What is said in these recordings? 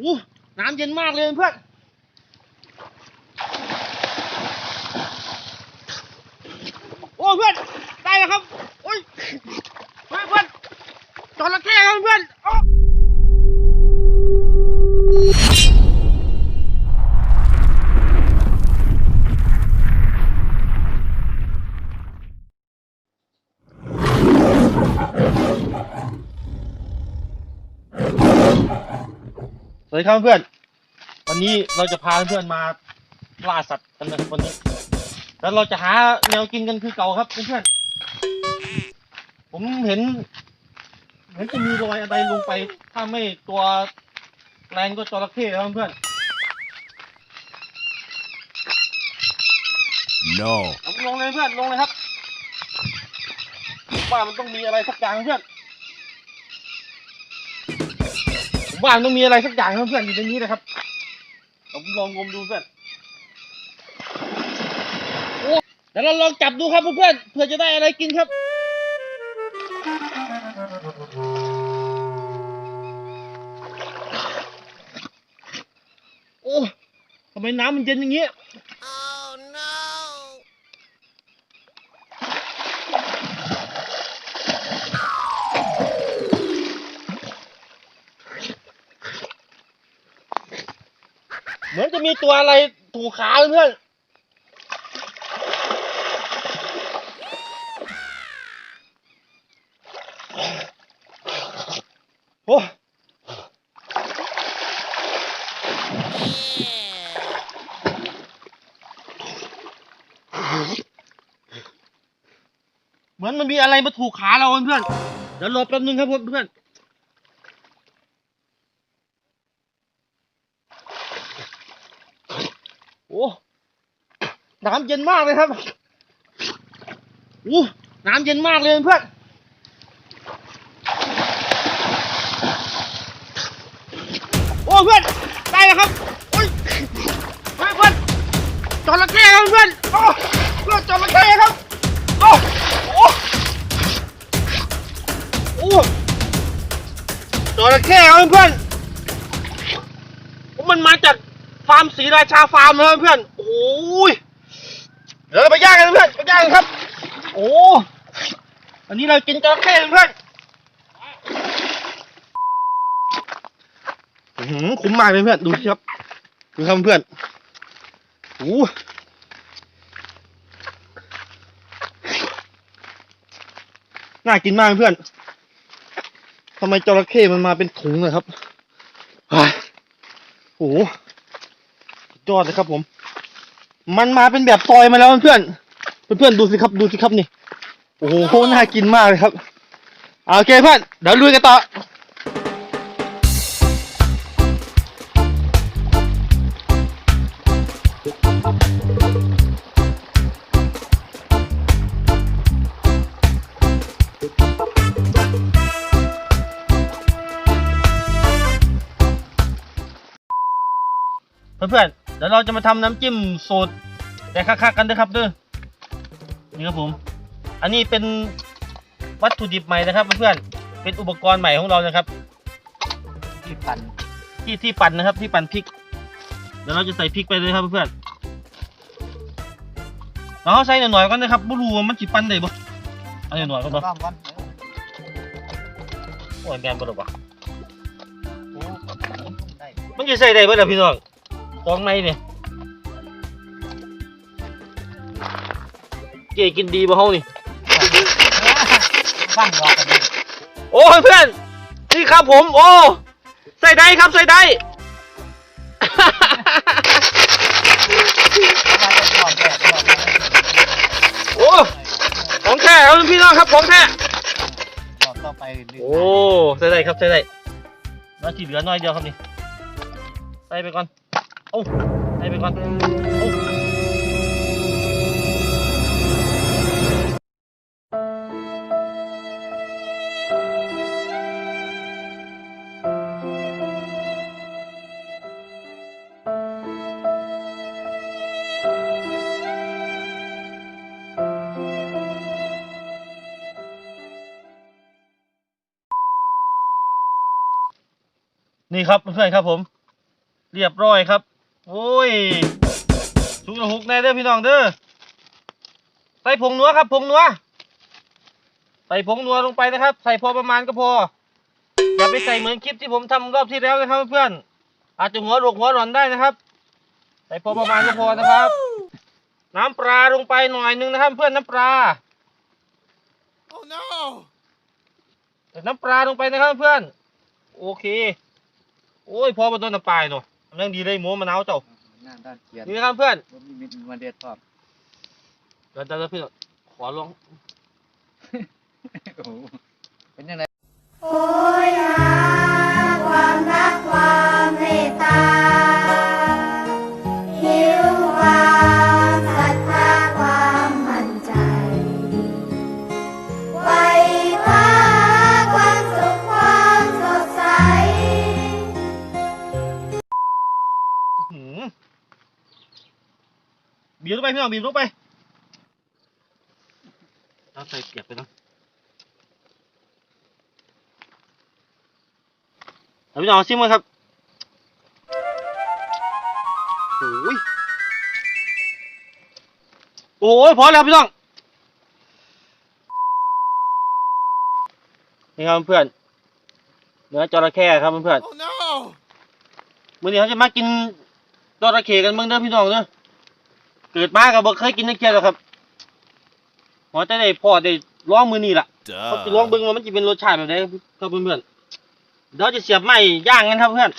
อู้น้ำเย็นมากเลยเพื่อนโอ้เพื่อนได้แล้วครับโอ้ยเฮ้ยเพื่อนจระเข้ครับเพื่อนโอ้ สวัสดีครับเพื่อน วันนี้เราจะพาเพื่อนมาล่าสัตว์กันนะครับวันนี้ แล้วเราจะหาแนวกินกันคือเก่าครับเพื่อนๆผมเห็นเหมือนจะมีรอยอะไรลงไป ถ้าไม่ตัวแรงก็จระเข้ครับเพื่อน No. ผมลงเลยเพื่อนลงเลยครับผมว่ามันต้องมีอะไรสักอย่างเพื่อน ผมว่ามันต้องมีอะไรสักอย่างครับเพื่อนอยู่ในนี้นะครับผมลองงมดูเพื่อนโอ้เดี๋ยวเราลองจับดูครับเพื่อนๆเพื่อจะได้อะไรกินครับโอ้ทำไมน้ำมันเย็นอย่างนี้ Oh จะมีตัวอะไรถูขาเพื่อนโอ้เหมือนมันมีอะไรมาถูกขาเราเพื่อน เดี๋ยวรอแป๊บนึงครับเพื่อน อ้น้ำเย็นมากเลยครับโอ้น้ำเย็นมากเลยเพื่อนโอ้เพื่อนได้แล้วครับโอ้ยเพื่อนจระเข้ครับเพื่อนโอ้เพื่อนจระเข้ครับโอ้โอ้โอ้จระเข้ครับเพื่อนมันมาจาก ฟาร์มศรีราชาฟาร์มนะเพื่อนโอ้ยเดี๋ยวเราไปย่างกันเพื่อนไปย่างกันครับ โอ้อันนี้เรากินจระเข้เพื่อนหือคุ้มมากเลยเพื่อนดูสิครับดูครับเพื่อนโอ้น่ากินมากเพื่อนทำไมจระเข้มันมาเป็นถุงเลยครับโอ้โห ยอดเลยครับผม มันมาเป็นแบบซอยมาแล้วเพื่อนเพื่อนๆดูสิครับดูสิครับนี่ โอ้โหน่ากินมากเลยครับโอเคเพื่อนเดี๋ยวลุยกันต่อเพื่อน เดี๋ยวเราจะมาทำน้ำจิ้มสูตรแต่คักๆกันด้วยครับเด้อนี่ครับผม อันนี้เป็นวัตถุดิบใหม่นะครับเพื่อนๆเป็นอุปกรณ์ใหม่ของเรานะครับ ที่ปั่นที่ที่ปั่นนะครับ ที่ปั่นพริก เดี๋ยวเราจะใส่พริกไปเลยครับเพื่อนๆเราใส่หน่อยๆก่อนนะครับไม่รู้ว่ามันจิปั่นได้บ่เอาหน่อยๆก่อนต้เนาะองก่อนโอ้ยแมนบ่หรอวะโอ้ได้มันจะใส่ได้บ่ล่ะพี่น้อง ตองในเนี่ยเก๋กินดีบ่เฮานี่ ฟังรอกันเลยโอ้ยเพื่อน นี่ครับผม โอ้ ใส่ได้ครับใส่ได้ มาจะรอบแรกรอบแรกโอ้ของแท้ครับพี่น้องครับของแท้รอบต่อไปหนึ่งโอ้ใส่ได้ครับใส่ได้แล้วที่เหลือน้อยเดียวครับนี่ใส่ไปก่อน โอ้ใส่ไปก่อนโอ้นี่ครับเพื่อนๆครับผม เรียบร้อยครับ โอ้ยสุกละหุกแน่เด้อพี่น้องเด้อใส่ผงนัวครับผงนัวใส่ผงนัวลงไปนะครับ ใส่พอประมาณก็พออย่าไปใส่เหมือนคลิปที่ผมทำรอบที่แล้วนะครับเพื่อนอาจจะหัวหลกหัวหลอนได้นะครับ ใส่พอประมาณก็พอนะครับ น้ำปลาลงไปหน่อยนึงนะครับ เพื่อนน้ำปลา Oh no! ใส่น้ำปลาลงไปนะครับเพื่อน โอเค โอ้ยพอมาต้นน้ำปลาเนาะ เรื่องดีเลยหมูมะนาวเจ้าหน้าด้านเกียรนี่นะครับเพื่อนผมมีมิตรมาเด็ดพร้อมเดี๋ยวเดี๋ยวเพื่อนขอลองโอ้โหเป็นยังไง โอ้ยหาความรักความเมตตา บีบลงไปพี่น้องใส่เปียกไปนะเอาพี่น้องชิมกันครับโอ้ยโอ้ยพอแล้วพี่น้องนี่ครับเพื่อนเนื้อจระเข้ครับเพื่อน Oh no! มื้อนี้เขาจะมากินจระเข้กันเบิ่งเด้อพี่น้องเด้อ เกิดมาก็บ่เคยกินจักเที่ยหรอกครับพอจะได้พอได้ลองมื้อนี้ล่ะเขาจะลองเบิ่งว่ามันจะเป็นรสชาติแบบใดครับเพื่อนๆเดี๋ยวจะเสียบไม้ย่างกันครับเพื่อน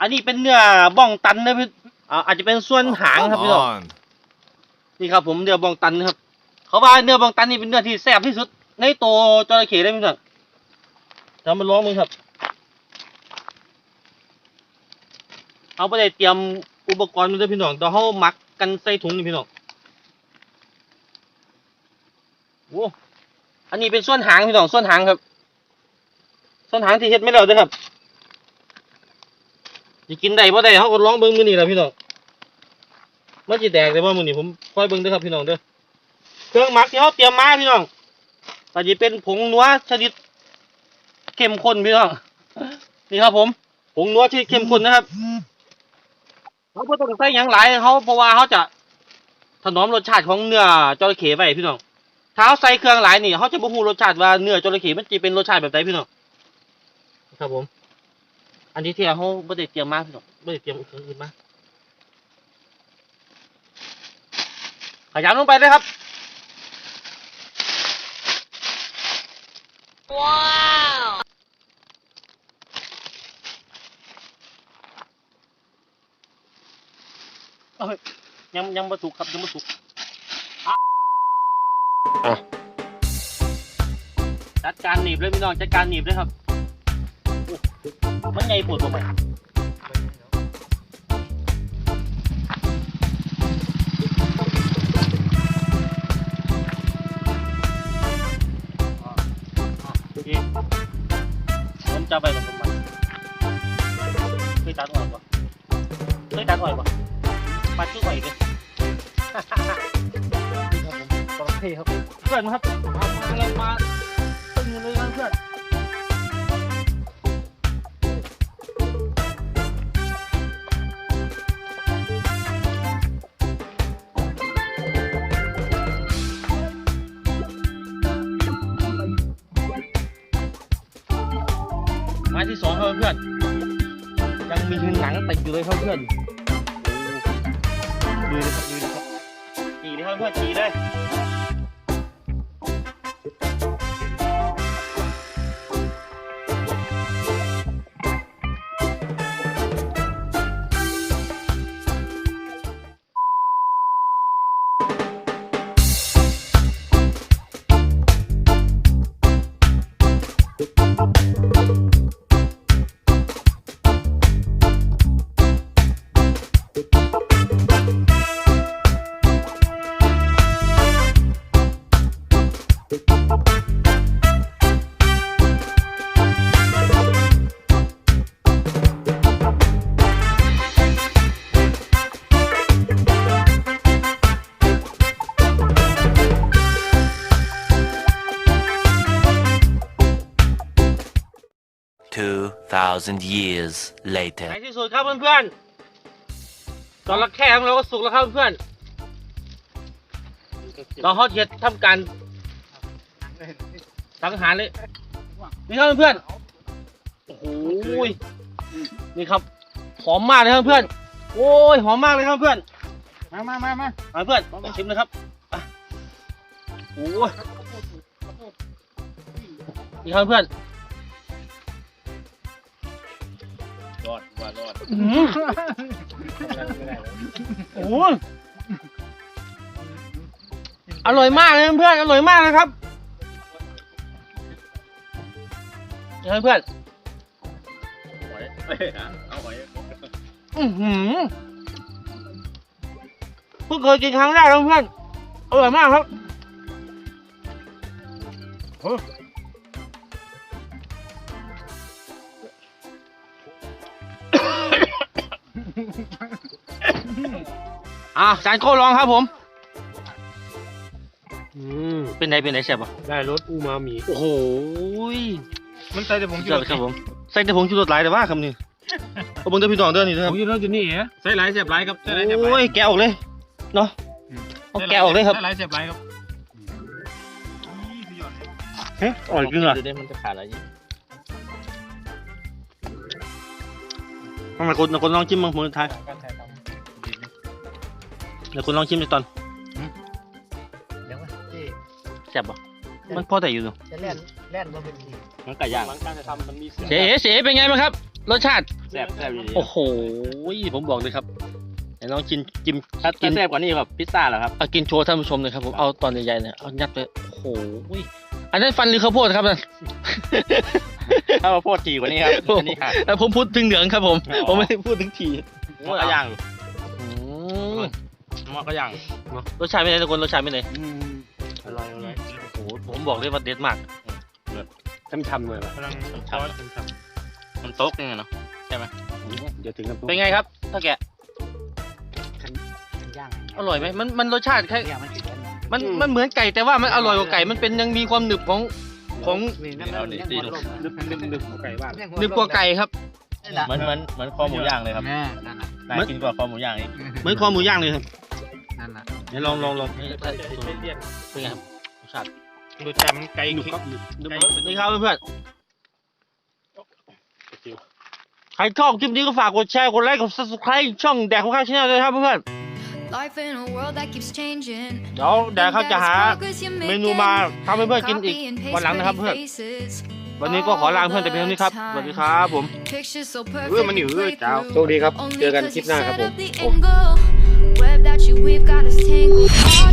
อันนี้เป็นเนื้อบ้องตันนะพี่อ่าอาจจะเป็นส่วนหางครับพี่น้อง on. นี่ครับ ผมเนื้อบ้องตันนะครับ เขาว่าเนื้อบ้องตันนี่เป็นเนื้อที่แซ่บที่สุด ในตัวจระเข้เลยพี่น้องเดี๋ยวมาลองมึงครับ เอาไปได้เตรียม อุปกรณ์มาด้วยพี่น้องเดี๋ยวเขามักกันใส่ถุงนี่พี่น้องโอ้อันนี้เป็นส่วนหางพี่น้องส่วนหางครับ ส่วนหางที่เฮ็ดไม่แล้วเด้อครับจะกินได้บ่ได้เขาก็ลองเบิ่งมือนี้ล่ะพี่น้องมันสิแตกได้บ่ามือนี้ผมคอยเบิ่งด้อครับพี่น้องเด้อเครื่องหมักที่เขาเตรียมมาพี่น้องก็จะเป็นผงนัวชนิดเข้มข้นพี่น้องนี่ครับผมผงนัวชนิดเข้มข้นนะครับ เขาบ่ต้องใส่หยังหลายเขาเพราะว่าเขาจะถนอมรสชาติของเนื้อจระเข้ไว้พี่น้องถ้าเขาใส่เครื่องหลายนี่เขาจะบ่ฮู้รสชาติว่าเนื้อจระเข้มันจะเป็นรสชาติแบบไหนพี่น้องครับผม อันนี้เที่เขาบ่ได้เตรียมมาพี่น้องบ่ได้เตรียมเครื่องอื่นมาขยำลงไปเลยครับ เอ้ ยยังยังบ่สุกครับยังบ่สุกอะอะจัดการหนีบเลยพี่น้องจัดการหนีบเลยครับโอ้มันใหญ่ปวดบ่ไหมโอเคผมจะไปกับผมมันเคยตัดออกปะเคยตัดออกปะปัดช่วยเลยครับ ผมเครับเพื่อนครับมาเลยมาตึงเลยนะเพื่อนไม้ที่สองครับเพื่อน ยังมีหนังติดอยู่เลยครับเพื่อน ขี่เลย 2,000 years later. ในที่สุดครับเพื่อนๆจระเข้ของเราก็สุกแล้วครับเพื่อนเราฮอตเฮ็ดทำการสังหารเลยนี่ครับเพื่อนๆโอ้โหยนี่ครับหอมมากเลยครับเพื่อนโอ้ยหอมมากเลยครับเพื่อนมามามามามาเพื่อนชิมเลยครับโอ้ยนี่ครับเพื่อน อดว่ารอดอื้อหือโอ้ยอร่อยมากเลยเพื่อนอร่อยมากเลยครับนี่ครับเพื่อนหอยเอาหอยอือหือเพิ่งเคยกินครั้งแรกครับเพื่อนอร่อยมากครับอ่ะจานโก้ลองครับผม อืมเป็นไงเป็นไงแซ่บอะได้รสอูมามิโอ้โหยมันใส่แต่ผงสุดชูยอรดสครับผมใส่แต่ผงชูรสหลายแต่ว่าคำนี้เอาเบิ่งเด้อพี่น้องเด้อนี่เด้อผครับงชูรสอยู่นี่เหรอใส่หลายเสียบหลายครับใส่หลายเสียบหลาโอ้ยยแกะออกเลยเนาะเอาแกะออกเลยครับใส่หลายเสียบหลายครับเฮ้ยอร่อยจริงอะดูได้มันจะขาดอะไรอยู่ทำไมคนคนลองชิมมั้งผมท้ายการถ่ายทำ เดี๋ยวคุณลองชิมดูตอนเดี๋ยวว่าเจ๊แซ่บป่ะมันพอแต่อยู่เนาะจะแล่นแล่นมาเป็นทีมันไก่ย่างมันการจะทำมันมีเสียงเจ๊เจ๊เป็นไงบ้างครับ รสชาติแซ่บแซ่บอยู่ดีโอ้โหผมบอกเลยครับไหนลองกินกินถ้ากินแซ่บกว่านี้ครับพิซซ่าเหรอครับเอากินโชว์ท่านผู้ชมเลยครับผมเอาตอนใหญ่ๆเนี่ยเอายัดไปโอ้โหอันนั้นฟันหรือข้าวโพดครับนั่นถ้ามาโพดทีกว่านี้ครับอันนี้หักแล้วผมพูดถึงเหลืองครับผมอ๋อผมไม่ได้พูดถึงทีมันก็ย่างอืม มันก็ย่างเนอะ รสชาติเป็นไงทุกคนรสชาติเป็นไงอร่อยอร่อยโอ้โหผมบอกเลยว่าเด็ดมากทำทำเลยกำลังช้อนทำมันโต๊กยังไงเนาะเดี๋ยวถึงกับเป็นไงครับถ้าแกะย่างอร่อยไหมมันมันรสชาติแค่ย่างมันติดกันมันมันเหมือนไก่แต่ว่ามันอร่อยกว่าไก่มันเป็นยังมีความหนึบของของเอาดิตีลูกนึกนึกนึกไก่บ้านหนึบกว่าไก่ครับ เหมือนเหมือนเหมือนคอหมูย่างเลยครับนั่นน่ะน่ากินกว่าคอหมูย่างอีกเหมือนคอหมูย่างเลยครับ นั่นน่ะเดี๋ยวลองลองลองไม่เป็นเลี่ยนไงครับรสชาติรสชาติมันไก่หนุบครับนี่ครับเพื่อนๆใครชอบคลิปนี้ก็ฝากกดแชร์ กดไลค์ กด subscribe ช่องแดกของข้าวชาแนลด้วยครับเพื่อน Life in a world that keeps changing. ๆเดี๋ยวแดกเขาจะหาเมนูมาทำให้เพื่อนกินอีกวันหลังนะครับเพื่อน วันนี้ก็ขอลาเพื่อนแต่เพียงเท่านี้ครับ สวัสดีครับผมเออมันอยู่เออเจ้าโชคดีครับ เจอกันคลิปหน้าครับผม Web that you weave got us tangled.